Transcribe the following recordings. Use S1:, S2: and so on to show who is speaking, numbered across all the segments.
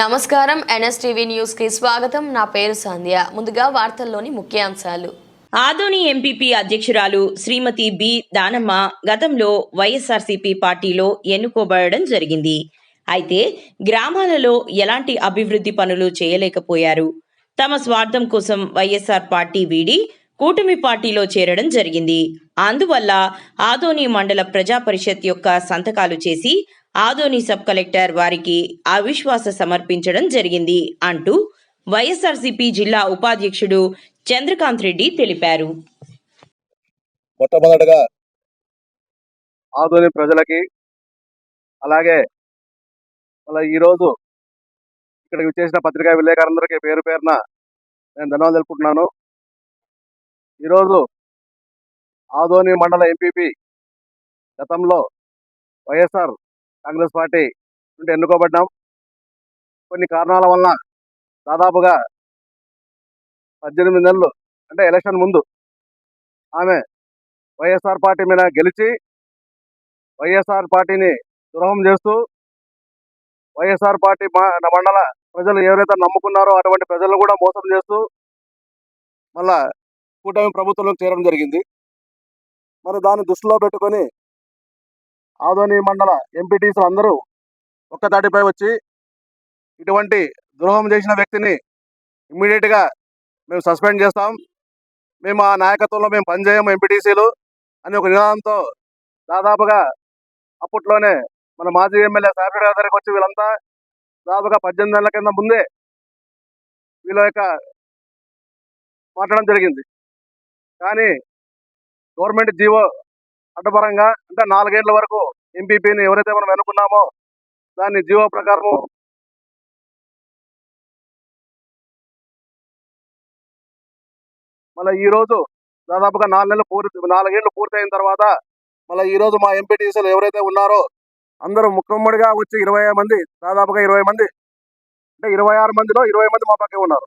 S1: నమస్కారం ఎన్ఎస్టీవీ న్యూస్కి స్వాగతం. నా పేరు సంధ్య. ముందుగా వార్తల్లోని ముఖ్యాంశాలు.
S2: ఆదోని ఎంపీపీ అధ్యక్షురాలు శ్రీమతి బి దానమ్మ గతంలో వైఎస్ఆర్సీపీ పార్టీలో ఎన్నుకోబడడం జరిగింది. అయితే గ్రామాలలో ఎలాంటి అభివృద్ధి పనులు చేయలేకపోయారు. తమ స్వార్థం కోసం వైఎస్ఆర్ పార్టీ వీడి కూటమి పార్టీలో చేరడం జరిగింది. అందువల్ల ఆదోని మండల ప్రజా పరిషత్ యొక్క సంతకాలు చేసి ఆదోని సబ్ కలెక్టర్ వారికి అవిశ్వాస సమర్పించడం జరిగింది అంటూ వైఎస్ఆర్సీపీ జిల్లా ఉపాధ్యక్షుడు చంద్రకాంత్ రెడ్డి తెలిపారు.
S3: మొట్టమొదటగా ఆధునిక ప్రజలకి అలాగే మళ్ళీ ఈరోజు ఇక్కడికి వచ్చేసిన పత్రికా విలేకరులందరికీ పేరు పేరున నేను ధన్యవాదాలు తెలుపుకుంటున్నాను. ఈరోజు ఆదోని మండల ఎంపీపీ గతంలో వైఎస్ఆర్ కాంగ్రెస్ పార్టీ నుండి ఎన్నుకోబడ్డాం. కొన్ని కారణాల వలన దాదాపుగా పద్దెనిమిది నెలలు అంటే ఎలక్షన్ ముందు ఆమె వైఎస్ఆర్ పార్టీ మీద గెలిచి వైఎస్ఆర్ పార్టీని ద్రోహం చేస్తూ వైఎస్ఆర్ పార్టీ మా మండల ప్రజలు ఎవరైతే నమ్ముకున్నారో అటువంటి ప్రజలను కూడా మోసం చేస్తూ మళ్ళా కూటమి ప్రభుత్వంలోకి చేరడం జరిగింది. మరి దాన్ని దృష్టిలో పెట్టుకొని ఆదోని మండల ఎంపీటీసీలు అందరూ ఒక్కతాటిపై వచ్చి ఇటువంటి ద్రోహం చేసిన వ్యక్తిని ఇమ్మీడియట్గా మేము సస్పెండ్ చేస్తాం. మేము ఆ నాయకత్వంలో మేము పనిచేయము ఎంపీటీసీలు అని ఒక నినాదంతో దాదాపుగా అప్పట్లోనే మన మాజీ ఎమ్మెల్యే సాగర్ దగ్గరికి వచ్చి వీళ్ళంతా దాదాపుగా పద్దెనిమిది నెలల కింద ముందే వీళ్ళ యొక్క మాట్లాడడం జరిగింది. కానీ గవర్నమెంట్ జీవో అడ్డపరంగా అంటే నాలుగేళ్ళ వరకు ఎంపీపీని ఎవరైతే మనం అనుకున్నామో దాన్ని జీవో ప్రకారము మళ్ళీ ఈరోజు దాదాపుగా నాలుగు నెలలు పూర్తి నాలుగేళ్ళు పూర్తయిన తర్వాత మళ్ళీ ఈరోజు మా ఎంపీటీసీలు ఎవరైతే ఉన్నారో అందరూ ముక్కమ్మడిగా వచ్చి ఇరవై మంది దాదాపుగా ఇరవై మంది అంటే ఇరవై ఆరు మందిలో ఇరవై మంది మా పక్కే ఉన్నారు.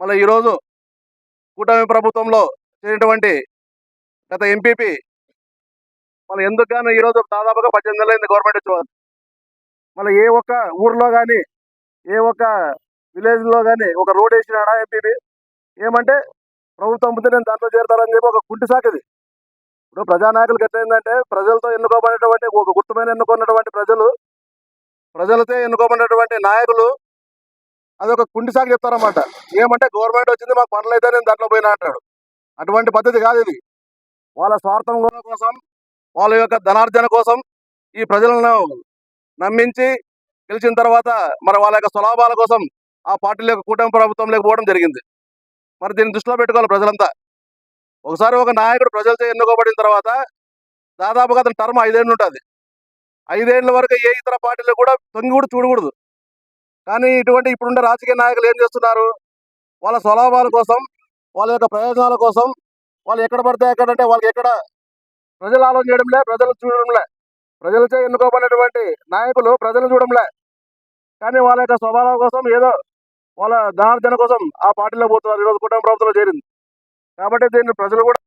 S3: మళ్ళీ ఈరోజు కూటమి ప్రభుత్వంలో చేరినటువంటి గత ఎంపీపీ. మళ్ళీ ఎందుకు గాను ఈరోజు దాదాపుగా పద్దెనిమిది నెలలైంది గవర్నమెంట్ వచ్చి మళ్ళీ ఏ ఒక్క ఊర్లో కానీ ఏ ఒక్క విలేజ్లో కానీ ఒక రోడ్ వేసినాడా ఎంపీపీ? ఏమంటే ప్రభుత్వం ముందు నేను దాంట్లో చేరతారని చెప్పి ఒక కుంటి సాకది ఇప్పుడు ప్రజానాయకులకు ఎట్లయిందంటే ప్రజలతో ఎన్నుకోబడినటువంటి ఒక గుర్తుమైన ఎన్నుకున్నటువంటి ప్రజలు ప్రజలతో ఎన్నుకోబడినటువంటి నాయకులు అదొక కుంటి సాగు చెప్తారన్నమాట. ఏమంటే గవర్నమెంట్ వచ్చింది మాకు పనులు అయితే నేను దాంట్లో పోయినా అంటాడు. అటువంటి పద్ధతి కాదు ఇది. వాళ్ళ స్వార్థం కోసం వాళ్ళ యొక్క ధనార్జన కోసం ఈ ప్రజలను నమ్మించి గెలిచిన తర్వాత మరి వాళ్ళ యొక్క స్వలాభాల కోసం ఆ పార్టీల యొక్క కూటమి ప్రభుత్వంలోకి పోవడం జరిగింది. మరి దీన్ని దృష్టిలో పెట్టుకోవాలి ప్రజలంతా. ఒకసారి ఒక నాయకుడు ప్రజలతో ఎన్నుకోబడిన తర్వాత దాదాపుగా అతని టర్మ్ ఐదేళ్ళు ఉంటుంది. ఐదేళ్ళ వరకు ఏ ఇతర పార్టీలు కూడా తొంగి కూడా చూడకూడదు. కానీ ఇటువంటి ఇప్పుడున్న రాజకీయ నాయకులు ఏం చేస్తున్నారు? వాళ్ళ స్వలాభాల కోసం వాళ్ళ యొక్క ప్రయోజనాల కోసం వాళ్ళు ఎక్కడ పడితే ఎక్కడంటే వాళ్ళకి ఎక్కడ ప్రజలు ఆలోచన చేయడంలే ప్రజలు చూడడంలే. ప్రజలచే ఎన్నుకోబడినటువంటి నాయకులు ప్రజలు చూడంలే కానీ వాళ్ళ యొక్క స్వభావం కోసం ఏదో వాళ్ళ ధనార్జన కోసం ఆ పార్టీలో పోతున్నారు. ఈరోజు కుటుంబ ప్రభుత్వంలో చేరింది. కాబట్టి దీన్ని ప్రజలు కూడా